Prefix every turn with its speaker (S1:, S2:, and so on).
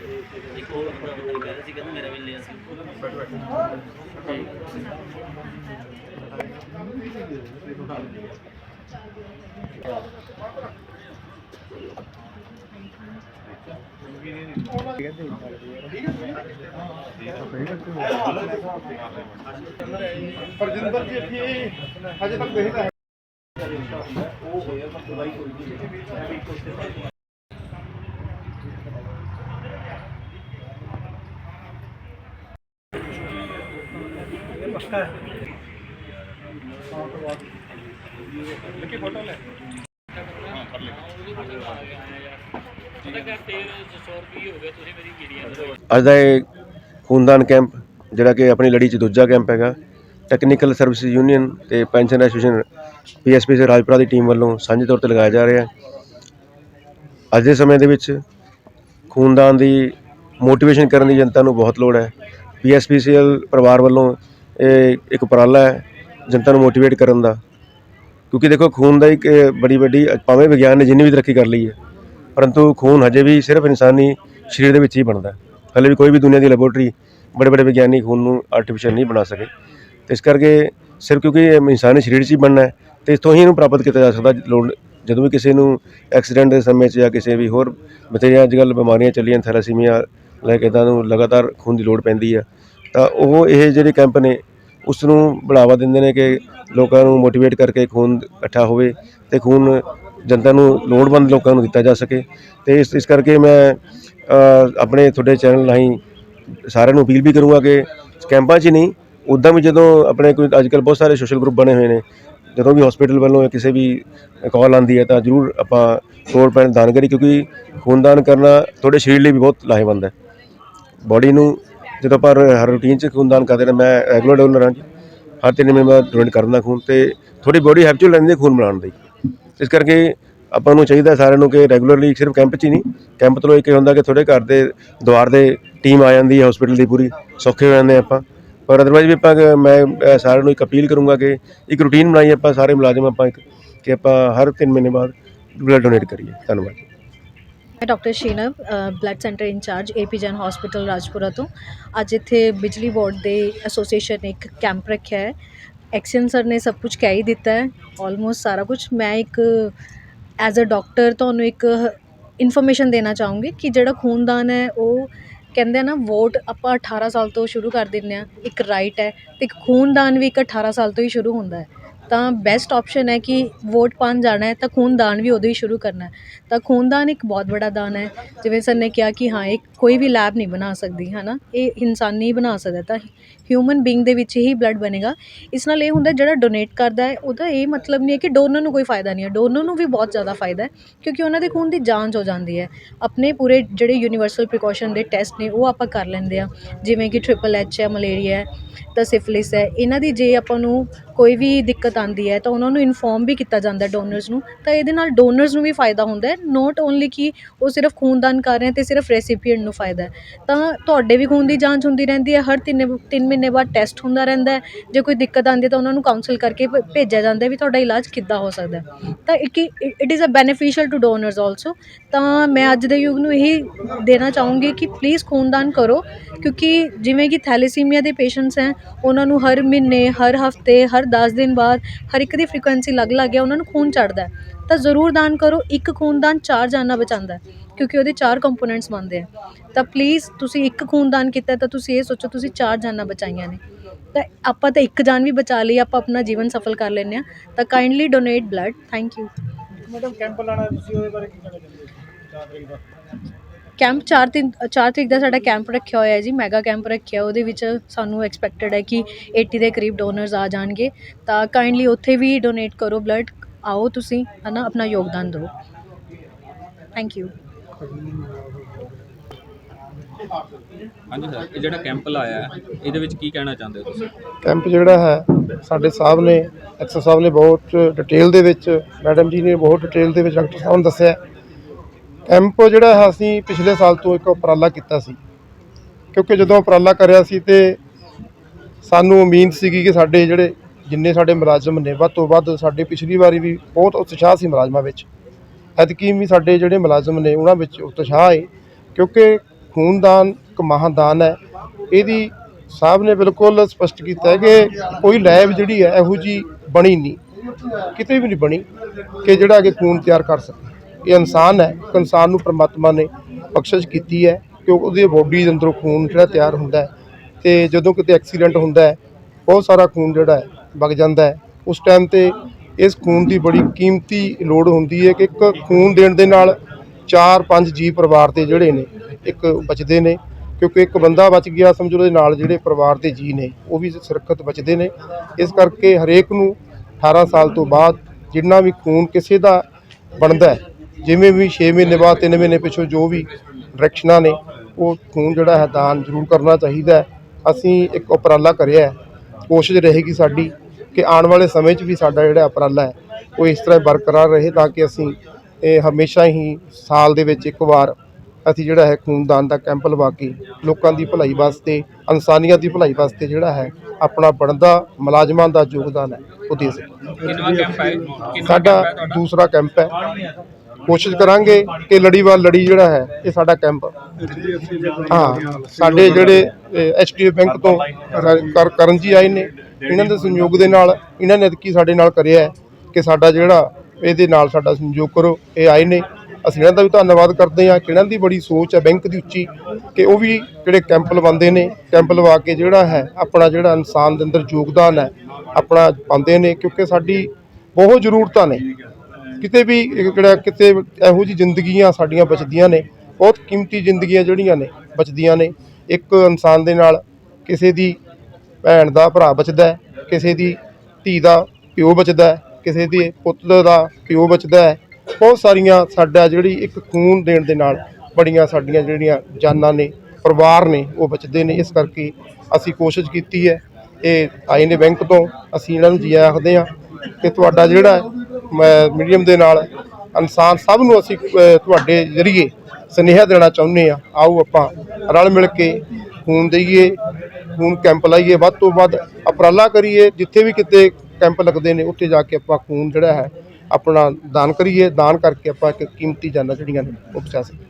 S1: ਇੱਕ ਹੋਰ ਆਪਣਾ ਕੋਈ ਕਹਿ ਰਿਹਾ ਸੀ ਕਹਿੰਦਾ ਮੇਰਾ ਵੀ ਲਿਆ ਸੀ
S2: ਪਰਜਿੰਦਰ ਜੀ ਇੱਥੇ ਹਜੇ ਤੱਕ ਵੇਖਦਾ ਹੈ
S3: ਅੱਜ ਦਾ ਇਹ ਖੂਨਦਾਨ ਕੈਂਪ, ਜਿਹੜਾ ਕਿ ਆਪਣੀ ਲੜੀ 'ਚ ਦੂਜਾ ਕੈਂਪ ਹੈਗਾ। ਟੈਕਨੀਕਲ ਸਰਵਿਸ ਯੂਨੀਅਨ ਤੇ ਪੈਨਸ਼ਨ ਐਸੋਸੀਏਸ਼ਨ ਪੀਐਸਪੀ ਦੇ ਰਾਜਪੁਰਾ ਦੀ ਟੀਮ ਵੱਲੋਂ ਸਾਂਝੇ ਤੌਰ ਤੇ ਲਗਾਇਆ ਜਾ ਰਿਹਾ ਅੱਜ ਦੇ ਸਮੇਂ ਦੇ ਵਿੱਚ ਖੂਨਦਾਨ ਦੀ ਮੋਟੀਵੇਸ਼ਨ ਕਰਨ ਦੀ ਜਨਤਾ ਨੂੰ ਬਹੁਤ ਲੋੜ ਹੈ। ਪੀਐਸਪੀਸੀਐਲ ਪਰਿਵਾਰ ਵੱਲੋਂ ਇਹ ਇੱਕ ਉਪਰਾਲਾ ਹੈ ਜਨਤਾ ਨੂੰ ਮੋਟੀਵੇਟ ਕਰਨ ਦਾ। ਕਿਉਂਕਿ ਦੇਖੋ, ਖੂਨ ਦਾ ਇੱਕ ਬੜੀ ਵੱਡੀ, ਭਾਵੇਂ ਵਿਗਿਆਨ ਨੇ ਜਿੰਨੀ ਵੀ ਤਰੱਕੀ ਕਰ ਲਈ ਹੈ, ਪਰੰਤੂ ਖੂਨ ਹਜੇ ਵੀ ਸਿਰਫ ਇਨਸਾਨੀ ਸਰੀਰ ਦੇ ਵਿੱਚ ਹੀ ਬਣਦਾ ਹੈ। ਹਲੇ ਵੀ ਕੋਈ ਵੀ ਦੁਨੀਆ ਦੀ ਲੈਬੋਰਟਰੀ ਬੜੇ ਬੜੇ ਵਿਗਿਆਨੀ ਖੂਨ ਨੂੰ ਆਰਟੀਫੀਸ਼ੀਅਲ ਨਹੀਂ ਬਣਾ ਸਕੇ। ਤੇ ਇਸ ਕਰਕੇ ਸਿਰਫ ਕਿਉਂਕਿ ਇਹ ਇਨਸਾਨੀ ਸਰੀਰ 'ਚ ਹੀ ਬਣਨਾ ਹੈ, ਤੇ ਤੋਂ ਹੀ ਇਹਨੂੰ ਪ੍ਰਾਪਤ ਕੀਤਾ ਜਾ ਸਕਦਾ। ਲੋੜ ਜਦੋਂ ਵੀ ਕਿਸੇ ਨੂੰ ਐਕਸੀਡੈਂਟ ਦੇ ਸਮੇਂ 'ਚ ਜਾਂ ਕਿਸੇ ਵੀ ਹੋਰ ਬਥੇਰੀਆਂ ਅੱਜ ਕੱਲ੍ਹ ਬਿਮਾਰੀਆਂ ਚੱਲੀਆਂ ਥੈਲਾਸੀਮੀਆ ਲੈ ਕੇ ਇੱਦਾਂ ਨੂੰ ਲਗਾਤਾਰ ਖੂਨ ਦੀ ਲੋੜ ਪੈਂਦੀ ਆ ਤਾਂ ਉਹ ਇਹ ਜਿਹੜੇ ਕੈਂਪ ਨੇ ਉਸ ਨੂੰ ਬੜਾਵਾ ਦਿੰਦੇ ਨੇ ਕਿ ਲੋਕਾਂ ਨੂੰ ਮੋਟੀਵੇਟ ਕਰਕੇ ਖੂਨ ਇਕੱਠਾ ਹੋਵੇ ਤੇ ਖੂਨ ਜਨਤਾ ਨੂੰ ਲੋੜਵੰਦ ਲੋਕਾਂ ਨੂੰ ਦਿੱਤਾ ਜਾ ਸਕੇ। ਤੇ ਇਸ ਇਸ ਕਰਕੇ ਮੈਂ ਆਪਣੇ ਤੁਹਾਡੇ ਚੈਨਲ ਰਾਹੀਂ ਸਾਰਿਆਂ ਨੂੰ ਅਪੀਲ ਵੀ ਕਰੂੰਗਾ ਕਿ ਕੈਂਪਾਂ 'ਚ ਹੀ ਨਹੀਂ, ਉੱਦਾਂ ਵੀ ਜਦੋਂ ਆਪਣੇ ਕੋਈ ਅੱਜ ਕੱਲ੍ਹ ਬਹੁਤ ਸਾਰੇ ਸੋਸ਼ਲ ਗਰੁੱਪ ਬਣੇ ਹੋਏ ਨੇ, ਜਦੋਂ ਵੀ ਹਸਪੀਟਲ ਵੱਲੋਂ ਕਿਸੇ ਵੀ ਕਾਲ ਆਉਂਦੀ ਹੈ ਤਾਂ ਜ਼ਰੂਰ ਆਪਾਂ ਸੌ ਪੈਣ ਦਾਨ ਕਰੀ ਕਿਉਂਕਿ ਖੂਨਦਾਨ ਕਰਨਾ ਤੁਹਾਡੇ ਸਰੀਰ ਲਈ ਵੀ ਬਹੁਤ ਲਾਹੇਵੰਦ ਹੈ। ਬੋਡੀ ਨੂੰ ਜਦੋਂ ਆਪਾਂ ਹਰ ਰੂਟੀਨ 'ਚ ਖੂਨਦਾਨ ਕਰਦੇ ਨੇ, ਮੈਂ ਰੈਗੂਲਰ ਡੋਨਰ ਹਾਂ ਜੀ। ਹਰ ਤਿੰਨ ਮਹੀਨੇ ਬਾਅਦ ਡੋਨੇਟ ਕਰਦਾ ਖੂਨ ਤੇ ਥੋੜੀ ਬੋਡੀ ਹੈਬਚੁਅਲ ਰਹਿੰਦੀ ਹੈ ਖੂਨ ਬਣਾਉਣ ਦੀ। ਇਸ ਕਰਕੇ ਆਪਾਂ ਨੂੰ ਚਾਹੀਦਾ ਸਾਰਿਆਂ ਨੂੰ ਕਿ ਰੈਗੂਲਰਲੀ ਸਿਰਫ ਕੈਂਪ 'ਚ ਹੀ ਨਹੀਂ ਕੈਂਪ ਤੋਂ ਇੱਕ ਇਹ ਹੁੰਦਾ ਕਿ ਤੁਹਾਡੇ ਘਰ ਦੇ ਦੁਆਰ ਦੇ ਟੀਮ ਆ ਜਾਂਦੀ ਹੈ ਹਸਪੀਟਲ ਦੀ ਪੂਰੀ, ਸੌਖੇ ਹੋ ਜਾਂਦੇ ਆਪਾਂ। ਪਰ ਅਦਰਵਾਈਜ਼ ਵੀ ਆਪਾਂ ਮੈਂ ਸਾਰਿਆਂ ਨੂੰ ਇੱਕ ਅਪੀਲ ਕਰੂੰਗਾ ਕਿ ਇੱਕ ਰੂਟੀਨ ਬਣਾਈ ਆਪਾਂ, ਸਾਰੇ ਮੁਲਾਜ਼ਮ ਆਪਾਂ ਇੱਕ, ਕਿ ਆਪਾਂ ਹਰ ਤਿੰਨ ਮਹੀਨੇ ਬਾਅਦ ਬਲੱਡ ਡੋਨੇਟ ਕਰੀਏ। ਧੰਨਵਾਦ।
S4: ਮੈਂ doctor Sheenav blood centre in charge AP Jain hospital Rajpura ਤੋਂ। ਅੱਜ ਇੱਥੇ ਬਿਜਲੀ ਬੋਰਡ ਦੇ ਐਸੋਸੀਏਸ਼ਨ ਨੇ ਇੱਕ ਕੈਂਪ ਰੱਖਿਆ ਹੈ। ਐਕਸ਼ਨ ਸਰ ਨੇ ਸਭ ਕੁਝ ਕਹਿ ਹੀ ਦਿੱਤਾ ਹੈ। ਆਲਮੋਸਟ ਸਾਰਾ ਕੁਝ ਮੈਂ ਇੱਕ ਐਜ਼ ਅ ਡਾਕਟਰ ਤੁਹਾਨੂੰ ਇੱਕ ਇਨਫੋਰਮੇਸ਼ਨ ਦੇਣਾ ਚਾਹੂੰਗੀ ਕਿ ਜਿਹੜਾ ਖੂਨਦਾਨ ਹੈ, ਉਹ ਕਹਿੰਦੇ ਆ ਨਾ ਵੋਟ ਆਪਾਂ 18 ਸਾਲ ਤੋਂ ਸ਼ੁਰੂ ਕਰ ਦਿੰਦੇ ਆ ਇੱਕ ਰਾਈਟ ਹੈ। ਤੇ ਇੱਕ ਖੂਨਦਾਨ ਵੀ ਇੱਕ 18 ਸਾਲ ਤੋਂ ਹੀ ਸ਼ੁਰੂ ਹੁੰਦਾ ਹੈ। ਤਾਂ ਬੈਸਟ ਆਪਸ਼ਨ ਹੈ ਕਿ ਵੋਟ ਪਾਉਣ ਜਾਣਾ ਹੈ, ਤਾਂ ਖੂਨਦਾਨ ਵੀ ਉਦੋਂ ਹੀ ਸ਼ੁਰੂ ਕਰਨਾ ਤਾਂ ਖੂਨਦਾਨ ਇੱਕ ਬਹੁਤ ਬੜਾ ਦਾਨ ਹੈ। ਜਿਵੇਂ ਸਰ ਨੇ ਕਿਹਾ ਕਿ ਹਾਂ ਇਹ ਕੋਈ ਵੀ ਲੈਬ ਨਹੀਂ ਬਣਾ ਸਕਦੀ ਹੈ ਨਾ ਇਹ ਇਨਸਾਨ ਨਹੀਂ ਬਣਾ ਸਕਦਾ, ਤਾਂ ਹਿਊਮਨ ਬੀਇੰਗ ਦੇ ਵਿੱਚ ਹੀ ਬਲੱਡ ਬਣੇਗਾ। ਇਸ ਨਾਲ ਇਹ ਹੁੰਦਾ ਜਿਹੜਾ ਡੋਨੇਟ ਕਰਦਾ ਹੈ, ਉਹਦਾ ਇਹ ਮਤਲਬ ਨਹੀਂ ਹੈ ਕਿ ਡੋਨਰ ਨੂੰ ਕੋਈ ਫਾਇਦਾ ਨਹੀਂ ਹੈ। ਡੋਨਰ ਨੂੰ ਵੀ ਬਹੁਤ ਜ਼ਿਆਦਾ ਫਾਇਦਾ ਹੈ, ਕਿਉਂਕਿ ਉਹਨਾਂ ਦੇ ਖੂਨ ਦੀ ਜਾਂਚ ਹੋ ਜਾਂਦੀ ਹੈ। ਆਪਣੇ ਪੂਰੇ ਜਿਹੜੇ ਯੂਨੀਵਰਸਲ ਪ੍ਰੀਕੋਸ਼ਨ ਦੇ ਟੈਸਟ ਨੇ, ਉਹ ਆਪਾਂ ਕਰ ਲੈਂਦੇ ਆ ਜਿਵੇਂ ਕਿ ਟ੍ਰਿਪਲ ਐਚ ਹੈ ਮਲੇਰੀਆ ਹੈ, ਤਾਂ ਸਿਫਲਿਸ ਹੈ। ਇਹਨਾਂ ਦੀ ਜੇ ਆਪਾਂ ਨੂੰ ਕੋਈ ਵੀ ਦਿੱਕਤ ਆਉਂਦੀ ਹੈ ਤਾਂ ਉਹਨਾਂ ਨੂੰ ਇਨਫੋਰਮ ਵੀ ਕੀਤਾ ਜਾਂਦਾ ਡੋਨਰਸ ਨੂੰ, ਤਾਂ ਇਹਦੇ ਨਾਲ ਡੋਨਰਸ ਨੂੰ ਵੀ ਫਾਇਦਾ ਹੁੰਦਾ ਨੋਟ ਓਨਲੀ ਕਿ ਉਹ ਸਿਰਫ ਖੂਨਦਾਨ ਕਰ ਰਹੇ ਅਤੇ ਸਿਰਫ ਰੈਸੀਪੀਐਂਟ ਨੂੰ ਫਾਇਦਾ ਤਾਂ ਤੁਹਾਡੇ ਵੀ ਖੂਨ ਦੀ ਜਾਂਚ ਹੁੰਦੀ ਰਹਿੰਦੀ ਹੈ, ਹਰ ਤਿੰਨ ਤਿੰਨ ਮਹੀਨੇ ਬਾਅਦ ਟੈਸਟ ਹੁੰਦਾ ਰਹਿੰਦਾ ਜੇ ਕੋਈ ਦਿੱਕਤ ਆਉਂਦੀ ਹੈ ਤਾਂ ਉਹਨਾਂ ਨੂੰ ਕਾਉਂਸਲ ਕਰਕੇ ਭੇਜਿਆ ਜਾਂਦਾ ਵੀ ਤੁਹਾਡਾ ਇਲਾਜ ਕਿੱਦਾਂ ਹੋ ਸਕਦਾ ਤਾਂ ਇੱਕ it is a beneficial to donors also ਤਾਂ ਮੈਂ ਅੱਜ ਦੇ ਯੁੱਗ ਨੂੰ ਇਹੀ ਦੇਣਾ ਚਾਹੂੰਗੀ ਕਿ ਪਲੀਜ਼ ਖੂਨਦਾਨ ਕਰੋ, ਕਿਉਂਕਿ ਜਿਵੇਂ ਕਿ ਥੈਲੇਸੀਮੀਆ ਦੇ ਪੇਸ਼ੈਂਟਸ ਹੈ, ਉਹਨਾਂ ਨੂੰ ਹਰ ਮਹੀਨੇ, ਹਰ ਹਫ਼ਤੇ, ਹਰ 10 ਦਿਨ ਬਾਅਦ ਹਰ ਇੱਕ ਦੀ ਫ੍ਰੀਕੁਐਂਸੀ ਅਲੱਗ ਅਲੱਗ ਹੈ, ਉਹਨਾਂ ਨੂੰ ਖੂਨ ਚੜਦਾ ਤਾਂ ਜ਼ਰੂਰ ਦਾਨ ਕਰੋ, ਇੱਕ ਖੂਨਦਾਨ ਚਾਰ ਜਾਨਾਂ ਬਚਾਉਂਦਾ ਕਿਉਂਕਿ ਉਹਦੇ ਚਾਰ ਕੰਪੋਨੈਂਟਸ ਬਣਦੇ ਆ। ਤਾਂ ਪਲੀਜ਼ ਤੁਸੀਂ ਇੱਕ ਖੂਨਦਾਨ ਕੀਤਾ ਤਾਂ ਤੁਸੀਂ ਇਹ ਸੋਚੋ ਤੁਸੀਂ ਚਾਰ ਜਾਨਾਂ ਬਚਾਈਆਂ ਨੇ। ਤਾਂ ਆਪਾਂ ਤਾਂ ਇੱਕ ਜਾਨ ਵੀ ਬਚਾ ਲਈ, ਆਪਾਂ ਆਪਣਾ ਜੀਵਨ ਸਫਲ ਕਰ ਲੈਂਦੇ ਆ ਤਾਂ kindly donate blood thank you
S2: madam camp ਲਾਣਾ ਤੁਸੀਂ ਉਹਦੇ ਬਾਰੇ ਕੀ ਕਹਿਣਾ ਚਾਹੁੰਦੇ ਹੋ?
S4: ਕੈਂਪ 4 ਤਿੰਨ 4 ਤਰੀਕ ਦਾ ਸਾਡਾ ਕੈਂਪ ਰੱਖਿਆ ਹੋਇਆ ਹੈ ਜੀ ਮੈਗਾ ਕੈਂਪ ਰੱਖਿਆ ਉਹਦੇ ਵਿੱਚ ਸਾਨੂੰ ਐਕਸਪੈਕਟਡ ਹੈ ਕਿ 80 ਦੇ ਕਰੀਬ ਡੋਨਰਸ ਆ ਜਾਣਗੇ। ਤਾਂ ਕਾਈਂਡਲੀ ਉੱਥੇ ਵੀ ਡੋਨੇਟ ਕਰੋ ਬਲੱਡ ਆਓ ਤੁਸੀਂ ਹਨਾ ਆਪਣਾ ਯੋਗਦਾਨ ਦਿਓ। ਥੈਂਕ ਯੂ
S5: ਹਾਂਜੀ ਸਰ ਇਹ ਜਿਹੜਾ ਕੈਂਪ ਲਾਇਆ ਹੈ ਇਹਦੇ ਵਿੱਚ ਕੀ ਕਹਿਣਾ ਚਾਹੁੰਦੇ ਹੋ ਤੁਸੀਂ?
S2: ਕੈਂਪ ਜਿਹੜਾ ਹੈ ਸਾਡੇ ਸਾਹਿਬ ਨੇ ਐਕਸਰ ਸਾਹਿਬ ਨੇ ਬਹੁਤ ਡਿਟੇਲ ਦੇ ਵਿੱਚ ਮੈਡਮ ਜੀ ਨੇ ਬਹੁਤ ਡਿਟੇਲ ਦੇ ਵਿੱਚ ਡਾਕਟਰ ਸਾਹਿਬ ਨੂੰ ਦੱਸਿਆ ਕੈਂਪ ਜਿਹੜਾ ਹੈ, ਅਸੀਂ ਪਿਛਲੇ ਸਾਲ ਤੋਂ ਇੱਕ ਉਪਰਾਲਾ ਕੀਤਾ ਸੀ। ਕਿਉਂਕਿ ਜਦੋਂ ਉਪਰਾਲਾ ਕਰਿਆ ਸੀ ਤੇ ਸਾਨੂੰ ਉਮੀਦ ਸੀਗੀ ਕਿ ਸਾਡੇ ਜਿਹੜੇ ਜਿੰਨੇ ਸਾਡੇ ਮੁਲਾਜ਼ਮ ਨੇ, ਵੱਧ ਤੋਂ ਵੱਧ ਸਾਡੇ ਪਿਛਲੀ ਵਾਰੀ ਵੀ ਬਹੁਤ ਉਤਸ਼ਾਹ ਸੀ ਮੁਲਾਜ਼ਮਾਂ ਵਿੱਚ। ਐਤਕੀ ਵੀ ਸਾਡੇ ਜਿਹੜੇ ਮੁਲਾਜ਼ਮ ਨੇ, ਉਹਨਾਂ ਵਿੱਚ ਉਤਸ਼ਾਹ ਹੈ ਕਿਉਂਕਿ ਖੂਨਦਾਨ ਇੱਕ ਮਹਾਦਾਨ ਹੈ। ਇਹਦੀ ਸਾਹਿਬ ਨੇ ਬਿਲਕੁਲ ਸਪਸ਼ਟ ਕੀਤਾ ਹੈ ਕਿ ਕੋਈ ਲੈਬ ਜਿਹੜੀ ਹੈ, ਇਹੋ ਜੀ ਬਣੀ ਨਹੀਂ। ਕਿਤੇ ਵੀ ਨਹੀਂ ਬਣੀ ਕਿ ਜਿਹੜਾ ਕਿ ਖੂਨ ਤਿਆਰ ਕਰ ਸਕੇ। ਇਹ ਇਨਸਾਨ ਹੈ, ਇੱਕ ਇਨਸਾਨ ਨੂੰ ਪ੍ਰਮਾਤਮਾ ਨੇ ਬਖਸ਼ਿਸ਼ ਕੀਤੀ ਹੈ ਕਿ ਉਹਦੀ ਬੋਡੀ ਦੇ ਅੰਦਰੋਂ ਖੂਨ ਜਿਹੜਾ ਤਿਆਰ ਹੁੰਦਾ ਹੈ ਤੇ ਜਦੋਂ ਕਿਤੇ ਐਕਸੀਡੈਂਟ ਹੁੰਦਾ ਹੈ, ਬਹੁਤ ਸਾਰਾ ਖੂਨ ਜਿਹੜਾ ਹੈ ਵਗ ਜਾਂਦਾ ਹੈ। ਉਸ ਟਾਈਮ ਤੇ ਇਸ ਖੂਨ ਦੀ ਬੜੀ ਕੀਮਤੀ ਲੋੜ ਹੁੰਦੀ ਹੈ ਕਿ ਇੱਕ ਖੂਨ ਦੇਣ ਦੇ ਨਾਲ 4-5 ਜੀ ਪਰਿਵਾਰ ਦੇ ਜਿਹੜੇ ਨੇ, ਇੱਕ ਬਚਦੇ ਨੇ, ਕਿਉਂਕਿ ਇੱਕ ਬੰਦਾ ਬਚ ਗਿਆ ਸਮਝੋ ਉਹਦੇ ਨਾਲ ਜਿਹੜੇ ਪਰਿਵਾਰ ਦੇ ਜੀ ਨੇ, ਉਹ ਵੀ ਸੁਰੱਖਿਅਤ ਬਚਦੇ ਨੇ। ਇਸ ਕਰਕੇ ਹਰੇਕ ਨੂੰ 18 ਸਾਲ ਤੋਂ ਬਾਅਦ ਜਿੰਨਾ ਵੀ ਖੂਨ ਕਿਸੇ ਦਾ ਬਣਦਾ ਹੈ ਜਿਵੇਂ ਵੀ 6 ਮਹੀਨੇ ਬਾਅਦ 3 ਮਹੀਨੇ ਪਿਛੋਂ ਜੋ ਵੀ ਡਾਇਰੈਕਸ਼ਨਾਂ ਨੇ ਉਹ ਖੂਨ ਜਿਹੜਾ ਹੈ ਦਾਨ ਜ਼ਰੂਰ ਕਰਨਾ ਚਾਹੀਦਾ ਅਸੀਂ ਇੱਕ ਉਪਰਾਲਾ ਕਰਿਆ ਹੈ। ਕੋਸ਼ਿਸ਼ ਰਹੇਗੀ ਸਾਡੀ ਕਿ ਆਉਣ ਵਾਲੇ ਸਮੇਂ 'ਚ ਵੀ ਸਾਡਾ ਜਿਹੜਾ ਉਪਰਾਲਾ ਹੈ ਉਹ ਇਸ ਤਰ੍ਹਾਂ ਬਰਕਰਾਰ ਰਹੇ ਤਾਂ ਕਿ ਅਸੀਂ ਇਹ ਹਮੇਸ਼ਾ ਹੀ ਸਾਲ ਦੇ ਵਿੱਚ ਇੱਕ ਵਾਰ ਅਸੀਂ ਜਿਹੜਾ ਹੈ ਖੂਨਦਾਨ ਦਾ ਕੈਂਪ ਲਵਾ ਕੇ ਲੋਕਾਂ ਦੀ ਭਲਾਈ ਵਾਸਤੇ ਇਨਸਾਨੀਅਤ ਦੀ ਭਲਾਈ ਵਾਸਤੇ ਜਿਹੜਾ ਹੈ ਆਪਣਾ ਬਣਦਾ ਮੁਲਾਜ਼ਮਾਂ ਦਾ ਯੋਗਦਾਨ ਹੈ ਉਹ ਦੇ ਸਕੀਏ। ਸਾਡਾ ਦੂਸਰਾ ਕੈਂਪ ਹੈ। ਕੋਸ਼ਿਸ਼ ਕਰਾਂਗੇ ਕਿ ਲੜੀਵਾਰ ਲੜੀ ਜਿਹੜਾ ਹੈ, ਇਹ ਸਾਡਾ ਕੈਂਪ। ਹਾਂ, ਸਾਡੇ ਜਿਹੜੇ ਐਚਡੀਐਫ ਬੈਂਕ ਤੋਂ ਕਰਨ ਜੀ ਆਏ ਨੇ। ਇਹਨਾਂ ਦੇ ਸੰਯੋਗ ਦੇ ਨਾਲ, ਇਹਨਾਂ ਨੇ ਕੀ ਸਾਡੇ ਨਾਲ ਕਰਿਆ ਕਿ ਸਾਡਾ ਜਿਹੜਾ, ਇਹਦੇ ਨਾਲ ਸਾਡਾ ਸੰਯੋਗ ਕਰੋ, ਇਹ ਆਏ ਨੇ। ਅਸੀਂ ਇਹਨਾਂ ਦਾ ਵੀ ਧੰਨਵਾਦ ਕਰਦੇ ਹਾਂ, ਕਿ ਇਹਨਾਂ ਦੀ ਬੜੀ ਸੋਚ ਹੈ ਬੈਂਕ ਦੀ ਉੱਚੀ, ਕਿ ਉਹ ਵੀ ਜਿਹੜੇ ਕੈਂਪ ਲਵਾਉਂਦੇ ਨੇ, ਕੈਂਪ ਲਵਾ ਕੇ ਜਿਹੜਾ ਹੈ, ਆਪਣਾ ਜਿਹੜਾ ਇਨਸਾਨ ਦੇ ਅੰਦਰ ਯੋਗਦਾਨ ਹੈ, ਆਪਣਾ ਪਾਉਂਦੇ ਨੇ, ਕਿਉਂਕਿ ਸਾਡੀ ਬਹੁਤ ਜ਼ਰੂਰਤਾਂ ਨੇ। ਕਿਤੇ ਵੀ ਇੱਕ ਜਿਹੜਾ ਕਿਤੇ ਇਹੋ ਜੀ ਜ਼ਿੰਦਗੀਆਂ ਸਾਡੀਆਂ ਬਚਦੀਆਂ ਨੇ, ਬਹੁਤ ਕੀਮਤੀ ਜ਼ਿੰਦਗੀਆਂ ਜਿਹੜੀਆਂ ਨੇ, ਬਚਦੀਆਂ ਨੇ। ਇੱਕ ਇਨਸਾਨ ਦੇ ਨਾਲ ਕਿਸੇ ਦੀ ਭੈਣ ਦਾ ਭਰਾ ਬਚਦਾ ਕਿਸੇ ਦੀ ਧੀ ਦਾ ਪਿਓ ਬਚਦਾ ਕਿਸੇ ਦੇ ਪੁੱਤ ਦਾ ਪਿਓ ਬਚਦਾ ਬਹੁਤ ਸਾਰੀਆਂ ਸਾਡਾ ਜਿਹੜੀ ਇੱਕ ਖੂਨ ਦੇਣ ਦੇ ਨਾਲ ਬੜੀਆਂ ਸਾਡੀਆਂ ਜਿਹੜੀਆਂ ਜਾਨਾਂ ਨੇ, ਪਰਿਵਾਰ ਨੇ, ਉਹ ਬਚਦੇ ਨੇ। ਇਸ ਕਰਕੇ ਅਸੀਂ ਕੋਸ਼ਿਸ਼ ਕੀਤੀ ਹੈ, ਇਹ ਆਏ ਨੇ ਬੈਂਕ ਤੋਂ, ਅਸੀਂ ਇਹਨਾਂ ਨੂੰ ਜੀ ਆਖਦੇ ਹਾਂ ਕਿ ਤੁਹਾਡਾ ਜਿਹੜਾ ਮੀਡੀਅਮ ਦੇ ਨਾਲ ਇਨਸਾਨ ਸਭ ਨੂੰ ਅਸੀਂ ਤੁਹਾਡੇ ਜ਼ਰੀਏ ਸੁਨੇਹਾ ਦੇਣਾ ਚਾਹੁੰਦੇ ਆ ਆਓ ਆਪਾਂ ਰਲ ਮਿਲ ਕੇ ਖੂਨ ਦੇਈਏ, ਖੂਨ ਕੈਂਪ ਲਾਈਏ, ਵੱਧ ਤੋਂ ਵੱਧ ਉਪਰਾਲਾ ਕਰੀਏ, ਜਿੱਥੇ ਵੀ ਕਿਤੇ ਕੈਂਪ ਲੱਗਦੇ ਨੇ, ਉੱਥੇ ਜਾ ਕੇ ਆਪਾਂ ਖੂਨ ਜਿਹੜਾ ਹੈ ਆਪਣਾ ਦਾਨ ਕਰੀਏ। ਦਾਨ ਕਰਕੇ ਆਪਾਂ ਇੱਕ ਕੀਮਤੀ ਜਾਨਾਂ ਜਿਹੜੀਆਂ ਨੇ, ਉਹ ਬਚਾ ਸਕੀਏ।